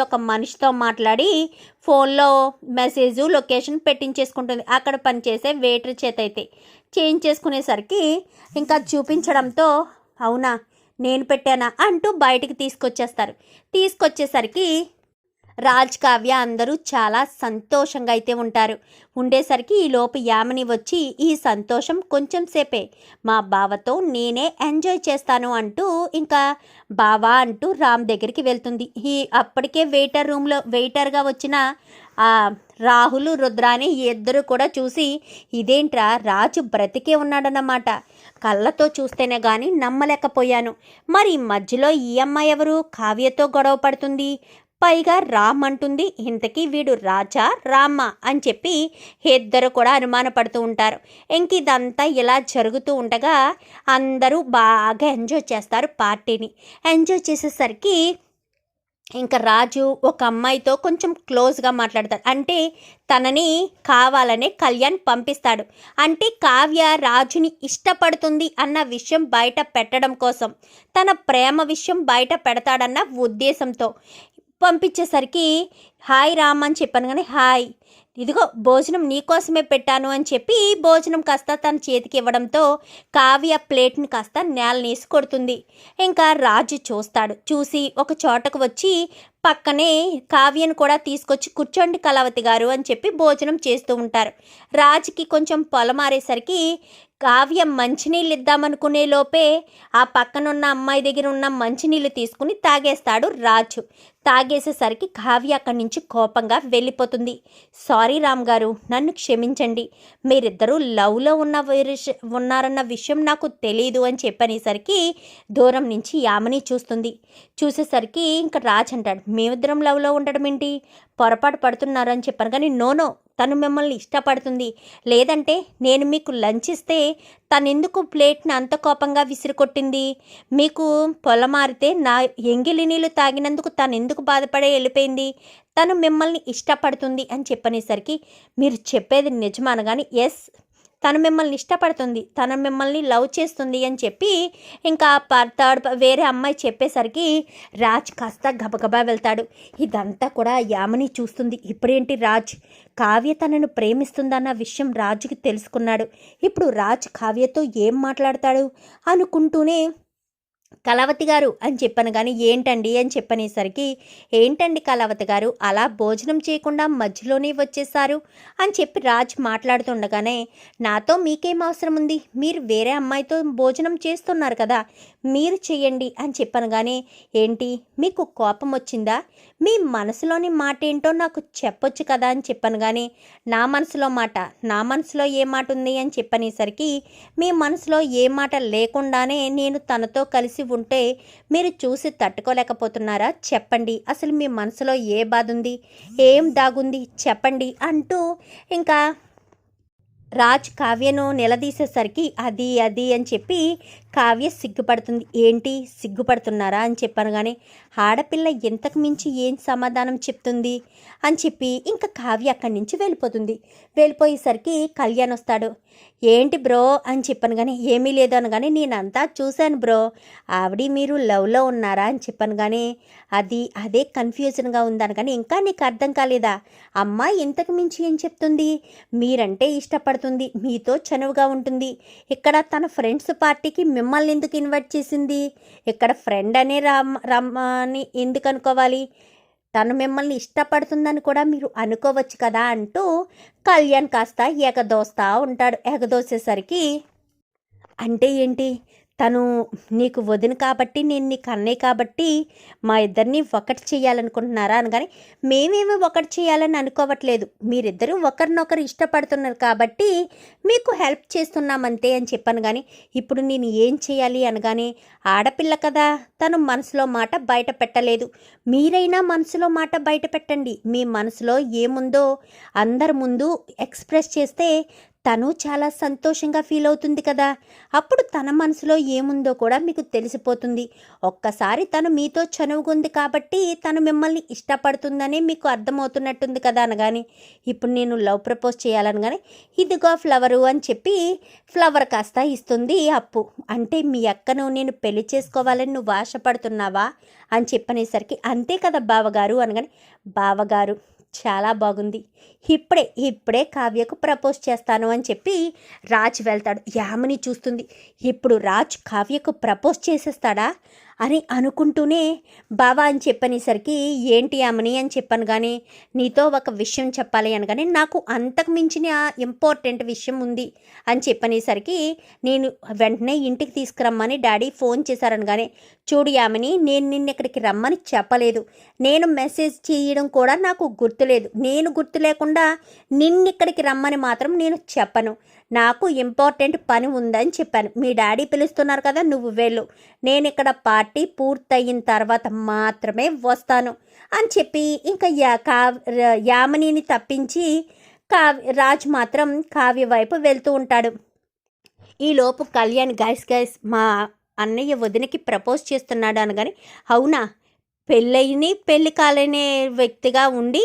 ఒక మనిషితో మాట్లాడి ఫోన్లో మెసేజ్ లొకేషన్ పెట్టించేసుకుంటుంది. అక్కడ పనిచేసే వెయిటర్ చేత అయితే. చేంజ్ చేసుకునేసరికి ఇంకా చూపించడంతో అవునా నేను పెట్టానా అంటూ బయటికి తీసుకొచ్చేస్తారు. తీసుకొచ్చేసరికి రాజ్ కావ్య అందరూ చాలా సంతోషంగా అయితే ఉంటారు. ఉండేసరికి ఈ లోపు యామిని వచ్చి ఈ సంతోషం కొంచెం సేపే. మా బావతో నేనే ఎంజాయ్ చేస్తాను అంటూ ఇంకా బావా అంటూ రామ్ దగ్గరికి వెళ్తుంది. ఈ అప్పటికే వెయిటర్ రూమ్లో వెయిటర్గా వచ్చిన రాహులు రాహుల్ రుద్రాని ఇద్దరు కూడా చూసి ఇదేంట్రా రాజు బ్రతికే ఉన్నాడన్నమాట. కళ్ళతో చూస్తేనే కానీ నమ్మలేకపోయాను. మరి మధ్యలో ఈ అమ్మాయి ఎవరు? కావ్యతో గొడవ పడుతుంది. పైగా రామ్ అంటుంది ఇంతకీ వీడు రాజా? రామ? అని చెప్పి ఇద్దరు కూడా అనుమానపడుతూ ఉంటారు. ఇంక ఇదంతా ఇలా జరుగుతూ ఉండగా అందరూ బాగా ఎంజాయ్ చేస్తారు పార్టీని. ఎంజాయ్ చేసేసరికి ఇంకా రాజు ఒక అమ్మాయితో కొంచెం క్లోజ్గా మాట్లాడతాడు. అంటే తనని కావాలనే కళ్యాణ్ పంపిస్తాడు. అంటే కావ్య రాజుని ఇష్టపడుతుంది అన్న విషయం బయట పెట్టడం కోసం. తన ప్రేమ విషయం బయట పెడతాడన్న ఉద్దేశంతో. పంపించేసరికి హాయ్ రామ్ అని చెప్పాను కానీ హాయ్ ఇదిగో భోజనం నీకోసమే పెట్టాను అని చెప్పి భోజనం కాస్త తన చేతికి ఇవ్వడంతో కావ్య ప్లేట్ని కాస్త నేలనేసి కొడుతుంది. ఇంకా రాజు చూస్తాడు. చూసి ఒక చోటకు వచ్చి పక్కనే కావ్యను కూడా తీసుకొచ్చి కూర్చోండి కళావతి గారు అని చెప్పి భోజనం చేస్తూ ఉంటారు. రాజుకి కొంచెం పొలమారేసరికి కావ్య మంచినీళ్ళు ఇద్దామనుకునే లోపే ఆ పక్కనున్న అమ్మాయి దగ్గర ఉన్న మంచినీళ్ళు తీసుకుని తాగేస్తాడు రాజు. తాగేసేసరికి కావ్య అక్కడి నుంచి కోపంగా వెళ్ళిపోతుంది. సారీ రామ్ గారు నన్ను క్షమించండి. మీరిద్దరూ లవ్లో ఉన్న ఉన్నారన్న విషయం నాకు తెలియదు అని చెప్పనేసరికి దూరం నుంచి యామని చూస్తుంది. చూసేసరికి ఇంకా రాజ్ అంటాడు మేమిద్దరం లవ్లో ఉండడం ఏంటి? పొరపాటు పడుతున్నారని చెప్పాను కానీ నోనో తను మిమ్మల్ని ఇష్టపడుతుంది. లేదంటే నేను మీకు లంచ్ ఇస్తే తనెందుకు ప్లేట్ని అంత కోపంగా విసిరికొట్టింది? మీకు పొలమారితే నా ఎంగిలి నీళ్ళు తాగినందుకు తను ఎందుకు బాధపడే వెళ్ళిపోయింది? తను మిమ్మల్ని ఇష్టపడుతుంది అని చెప్పనేసరికి మీరు చెప్పేది నిజమానగాని ఎస్ తను మిమ్మల్ని ఇష్టపడుతుంది తను మిమ్మల్ని లవ్ చేస్తుంది అని చెప్పి ఇంకా థర్డ్ వేరే అమ్మాయి చెప్పేసరికి రాజ్ కాస్త గబగబా వెళ్తాడు. ఇదంతా కూడా యామని చూస్తుంది. ఇప్పుడేంటి రాజ్? కావ్య తనను ప్రేమిస్తుందన్న విషయం రాజుకి తెలుసుకున్నాడు. ఇప్పుడు రాజ్ కావ్యతో ఏం మాట్లాడతాడు అనుకుంటూనే కళావతి గారు అని చెప్పాను కానీ ఏంటండి అని చెప్పనేసరికి ఏంటండి కళావతి గారు అలా భోజనం చేయకుండా మధ్యలోనే వచ్చేసారు అని చెప్పి రాజ్ మాట్లాడుతుండగానే నాతో మీకేం అవసరం ఉంది? మీరు వేరే అమ్మాయితో భోజనం చేస్తున్నారు కదా మీరు చేయండి అని చెప్పాను కానీ ఏంటి? మీకు కోపం వచ్చిందా? మీ మనసులోని మాట ఏంటో నాకు చెప్పొచ్చు కదా అని చెప్పాను కానీ నా మనసులో మాట నా మనసులో ఏ మాట ఉంది? అని చెప్పనేసరికి మీ మనసులో ఏ మాట లేకుండానే నేను తనతో కలిసి ఉంటే మీరు చూసి తట్టుకోలేకపోతున్నారా? చెప్పండి. అసలు మీ మనసులో ఏ బాధ ఉంది ఏం దాగుంది? చెప్పండి అంటూ ఇంకా రాజ్ కావ్యను నిలదీసేసరికి అది అది అని చెప్పి కావ్య సిగ్గుపడుతుంది. ఏంటి? సిగ్గుపడుతున్నారా? అని చెప్పాను కానీ ఆడపిల్ల ఇంతకు మించి ఏం సమాధానం చెప్తుంది? అని చెప్పి ఇంకా కావ్య అక్కడి నుంచి వెళ్ళిపోతుంది. వెళ్ళిపోయేసరికి కళ్యాణ్ వస్తాడు. ఏంటి బ్రో? అని చెప్పాను కానీ ఏమీ లేదు అనగానే నేనంతా చూశాను బ్రో. ఆవిడ మీరు లవ్లో ఉన్నారా? అని చెప్పాను కానీ అది అదే కన్ఫ్యూజన్గా ఉందని కానీ ఇంకా నీకు అర్థం కాలేదా? అమ్మాయి ఇంతకు మించి ఏం చెప్తుంది? మీరంటే ఇష్టపడుతుంది మీతో చనువుగా ఉంటుంది. ఇక్కడ తన ఫ్రెండ్స్ పార్టీకి మిమ్మల్ని ఎందుకు ఇన్వైట్ చేసింది? ఇక్కడ ఫ్రెండ్ అనే రమ్ రమ్మని ఎందుకు అనుకోవాలి? తను మిమ్మల్ని ఇష్టపడుతుందని కూడా మీరు అనుకోవచ్చు కదా అంటూ కళ్యాణ్ కాస్త ఎగదోస్తా ఉంటాడు. ఎగదోసేసరికి అంటే ఏంటి? తను నీకు వదిన కాబట్టి నేను నీకు అన్నయ్య కాబట్టి మా ఇద్దరిని ఒకటి చేయాలనుకుంటున్నారా అనగానే మేమేమి ఒకటి చేయాలని అనుకోవట్లేదు. మీరిద్దరూ ఒకరినొకరు ఇష్టపడుతున్నారు కాబట్టి మీకు హెల్ప్ చేస్తున్నామంతే అని చెప్పాను కానీ ఇప్పుడు నేను ఏం చేయాలి అనగానే ఆడపిల్ల కదా తను మనసులో మాట బయట పెట్టలేదు. మీరైనా మనసులో మాట బయట పెట్టండి. మీ మనసులో ఏముందో అందరి ముందు ఎక్స్ప్రెస్ చేస్తే తను చాలా సంతోషంగా ఫీల్ అవుతుంది కదా. అప్పుడు తన మనసులో ఏముందో కూడా మీకు తెలిసిపోతుంది. ఒక్కసారి తను మీతో చనువుకుంది కాబట్టి తను మిమ్మల్ని ఇష్టపడుతుందని మీకు అర్థమవుతున్నట్టుంది కదా అనగాని ఇప్పుడు నేను లవ్ ప్రపోజ్ చేయాలనగానే ఇదిగో ఫ్లవరు అని చెప్పి ఫ్లవర్ కాస్త ఇస్తుంది అప్పు. అంటే మీ అక్కను నేను పెళ్ళి చేసుకోవాలని నువ్వు ఆశపడుతున్నావా? అని చెప్పనేసరికి అంతే కదా బావగారు అనగానే బావగారు చాలా బాగుంది. ఇప్పుడే ఇప్పుడే కావ్యకు ప్రపోజ్ చేస్తాను అని చెప్పి రాజ్ వెళ్తాడు. యామిని చూస్తుంది. ఇప్పుడు రాజ్ కావ్యకు ప్రపోజ్ చేసేస్తాడా? అని అనుకుంటూనే బావా అని చెప్పనేసరికి ఏంటి యామిని అని చెప్పాను కానీ నీతో ఒక విషయం చెప్పాలి అనగానే నాకు అంతకు మించిన ఇంపార్టెంట్ విషయం ఉంది అని చెప్పనేసరికి నేను వెంటనే ఇంటికి తీసుకురమ్మని డాడీ ఫోన్ చేశారనగానే చూడు యామని నేను నిన్న ఇక్కడికి రమ్మని చెప్పలేదు. నేను మెసేజ్ చేయడం కూడా నాకు గుర్తులేదు. నేను గుర్తు లేకుండా నిన్నిక్కడికి రమ్మని మాత్రం నేను చెప్పను. నాకు ఇంపార్టెంట్ పని ఉందని చెప్పాను. మీ డాడీ పిలుస్తున్నారు కదా నువ్వు వెళ్ళు. నేను ఇక్కడ పార్టీ పూర్తయిన తర్వాత మాత్రమే వస్తాను అని చెప్పి ఇంకా యా కా యామినిని తప్పించి కావ్య రాజ్ మాత్రం కావ్య వైపు వెళ్తూ ఉంటాడు. ఈలోపు కళ్యాణ్ గైస్ గైస్ మా అన్నయ్య వదినకి ప్రపోజ్ చేస్తున్నాడు అనగాని అవునా? పెళ్ళయిని పెళ్ళి కాలేని వ్యక్తిగా ఉండి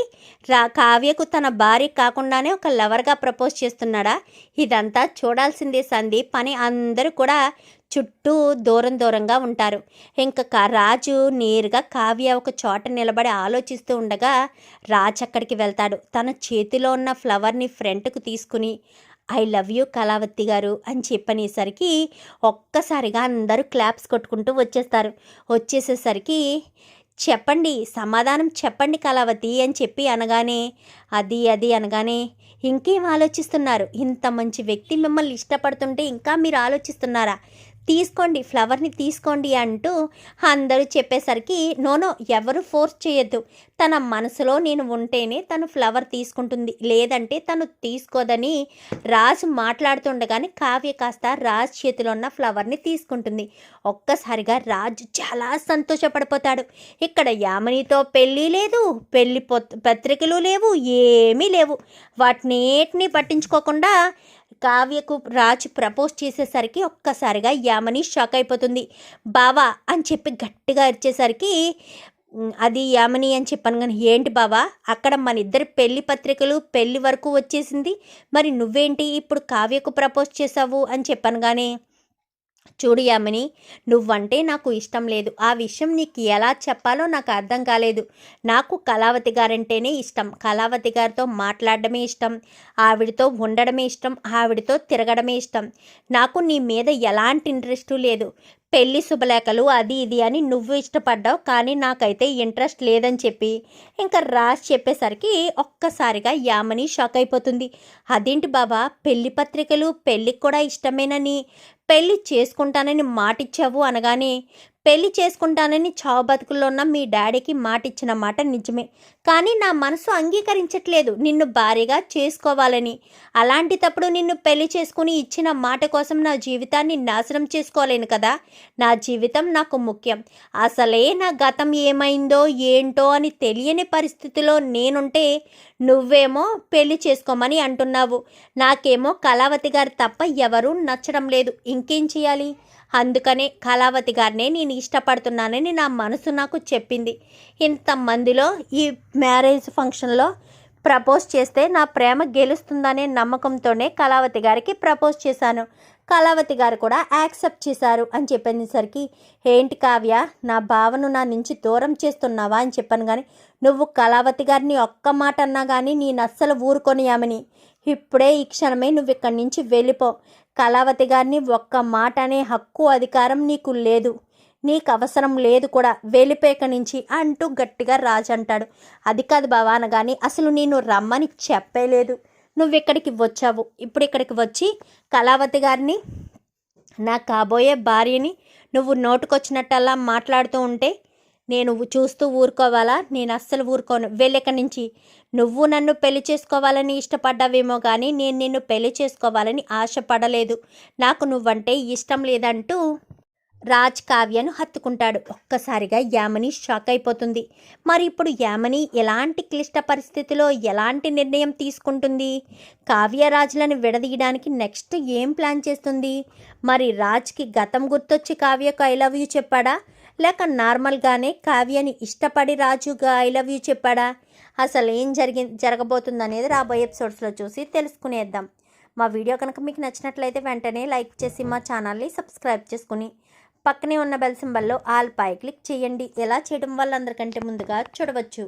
రా కావ్యకు తన భార్య కాకుండానే ఒక లవర్గా ప్రపోజ్ చేస్తున్నాడా? ఇదంతా చూడాల్సిందే సంధి పని అందరూ కూడా చుట్టూ దూరం దూరంగా ఉంటారు. ఇంకా రాజు నేరుగా కావ్య ఒక చోట నిలబడి ఆలోచిస్తూ ఉండగా రాజ్ అక్కడికి వెళ్తాడు. తన చేతిలో ఉన్న ఫ్లవర్ని ఫ్రంట్కు తీసుకుని ఐ లవ్ యూ కళావతి గారు అని చెప్పనేసరికి ఒక్కసారిగా అందరూ క్లాప్స్ కొట్టుకుంటూ వచ్చేస్తారు. వచ్చేసేసరికి చెప్పండి సమాధానం చెప్పండి కళావతి అని చెప్పి అనగానే అది అది అనగానే ఇంకేం ఆలోచిస్తున్నారు? ఇంత మంచి వ్యక్తి మిమ్మల్ని ఇష్టపడుతుంటే ఇంకా మీరు ఆలోచిస్తున్నారా? తీసుకోండి ఫ్లవర్ని తీసుకోండి అంటూ అందరూ చెప్పేసరికి నోనో ఎవరు ఫోర్స్ చేయొద్దు. తన మనసులో నేను ఉంటేనే తను ఫ్లవర్ తీసుకుంటుంది. లేదంటే తను తీసుకోదని రాజు మాట్లాడుతుండగానే కావ్య కాస్త రాజ్ చేతిలో ఉన్న ఫ్లవర్ని తీసుకుంటుంది. ఒక్కసారిగా రాజు చాలా సంతోషపడిపోతాడు. ఇక్కడ యామినితో పెళ్ళి లేదు పెళ్ళి పత్రికలు లేవు ఏమీ లేవు. వాటినేటిని పట్టించుకోకుండా కావ్యకు రాజు ప్రపోజ్ చేసేసరికి ఒక్కసారిగా యామని షాక్ అయిపోతుంది. బావా అని చెప్పి గట్టిగా అరిచేసరికి అది యామని అని చెప్పాను కానీ ఏంటి బావా? అక్కడ మన ఇద్దరి పెళ్ళి పత్రికలు పెళ్ళి వరకు వచ్చేసింది. మరి నువ్వేంటి ఇప్పుడు కావ్యకు ప్రపోజ్ చేసావు? అని చెప్పాను కానీ చూడు యామిని నువ్వంటే నాకు ఇష్టం లేదు. ఆ విషయం నీకు ఎలా చెప్పాలో నాకు అర్థం కాలేదు. నాకు కళావతి గారంటేనే ఇష్టం. కళావతి గారితో మాట్లాడడమే ఇష్టం. ఆవిడతో ఉండడమే ఇష్టం. ఆవిడతో తిరగడమే ఇష్టం. నాకు నీ మీద ఎలాంటి ఇంట్రెస్ట్ లేదు. పెళ్ళి శుభలేఖలు అది ఇది అని నువ్వు ఇష్టపడ్డావు కానీ నాకైతే ఇంట్రెస్ట్ లేదని చెప్పి ఇంకా రాసి చెప్పేసరికి ఒక్కసారిగా యామని షాక్ అయిపోతుంది. అదేంటి బాబా పెళ్ళి పత్రికలు పెళ్ళికి కూడా ఇష్టమేనని పెళ్ళి చేసుకుంటానని మాటిచ్చావు అనగానే పెళ్ళి చేసుకుంటానని చావు బతుకుల్లో ఉన్న మీ డాడీకి మాట ఇచ్చిన మాట నిజమే. కానీ నా మనసు అంగీకరించట్లేదు నిన్ను భారీగా చేసుకోవాలని. అలాంటి తప్పుడు నిన్ను పెళ్ళి చేసుకుని ఇచ్చిన మాట కోసం నా జీవితాన్ని నాశనం చేసుకోలేను కదా. నా జీవితం నాకు ముఖ్యం. అసలే నా గతం ఏమైందో ఏంటో అని తెలియని పరిస్థితిలో నేనుంటే నువ్వేమో పెళ్ళి చేసుకోమని అంటున్నావు. నాకేమో కళావతి గారు తప్ప ఎవరూ నచ్చడం లేదు. ఇంకేం చేయాలి? అందుకనే కళావతి గారినే నేను ఇష్టపడుతున్నానని నా మనసు నాకు చెప్పింది. ఇంతమందిలో ఈ మ్యారేజ్ ఫంక్షన్లో ప్రపోజ్ చేస్తే నా ప్రేమ గెలుస్తుందనే నమ్మకంతోనే కళావతి గారికి ప్రపోజ్ చేశాను. కళావతి గారు కూడా యాక్సెప్ట్ చేశారు అని చెప్పేసరికి ఏంటి కావ్య నా భావను నా నుంచి దూరం చేస్తున్నావా? అని చెప్పాను కానీ నువ్వు కళావతి గారిని ఒక్క మాట అన్నా కానీ నేను అస్సలు ఊరుకొనియామని ఇప్పుడే ఈ క్షణమే నువ్వు ఇక్కడి నుంచి వెళ్ళిపో. కళావతి గారిని ఒక్క మాట అనే హక్కు అధికారం నీకు లేదు. నీకు అవసరం లేదు కూడా వెళ్ళిపోయాక నుంచి అంటూ గట్టిగా రాజు అంటాడు. అది కాదు బావా అనగాని అసలు నేను రమ్మని చెప్పలేదు. నువ్వు ఇక్కడికి వచ్చావు. ఇప్పుడు ఇక్కడికి వచ్చి కళావతి గారిని నా కాబోయే భార్యని నువ్వు నోటుకొచ్చినట్టల్లా మాట్లాడుతూ ఉంటే నేను చూస్తూ ఊరుకోవాలా? నేను అస్సలు ఊరుకోను. వెళ్ళిక్కడి నుంచి నువ్వు నన్ను పెళ్ళి చేసుకోవాలని ఇష్టపడ్డావేమో కానీ నేను నిన్ను పెళ్ళి చేసుకోవాలని ఆశపడలేదు. నాకు నువ్వంటే ఇష్టం లేదంటూ రాజ్ కావ్యను హత్తుకుంటాడు. ఒక్కసారిగా యామని షాక్ అయిపోతుంది. మరి ఇప్పుడు యామని ఎలాంటి క్లిష్ట పరిస్థితిలో ఎలాంటి నిర్ణయం తీసుకుంటుంది? కావ్య రాజులను విడదీయడానికి నెక్స్ట్ ఏం ప్లాన్ చేస్తుంది? మరి రాజ్కి గతం గుర్తొచ్చి కావ్యకు ఐ లవ్ యూ చెప్పాడా? లేక నార్మల్గానే కావ్యని ఇష్టపడి రాజుగా ఐ లవ్ యూ చెప్పాడా? అసలు ఏం జరిగి జరగబోతుంది అనేది రాబోయే ఎపిసోడ్స్లో చూసి తెలుసుకునేద్దాం. మా వీడియో కనుక మీకు నచ్చినట్లయితే వెంటనే లైక్ చేసి మా ఛానల్ని సబ్స్క్రైబ్ చేసుకుని పక్కనే ఉన్న బెల్ సింబల్లో ఆల్ పై క్లిక్ చేయండి. ఎలా చేయడం వల్ల అందరికంటే ముందుగా చూడవచ్చు.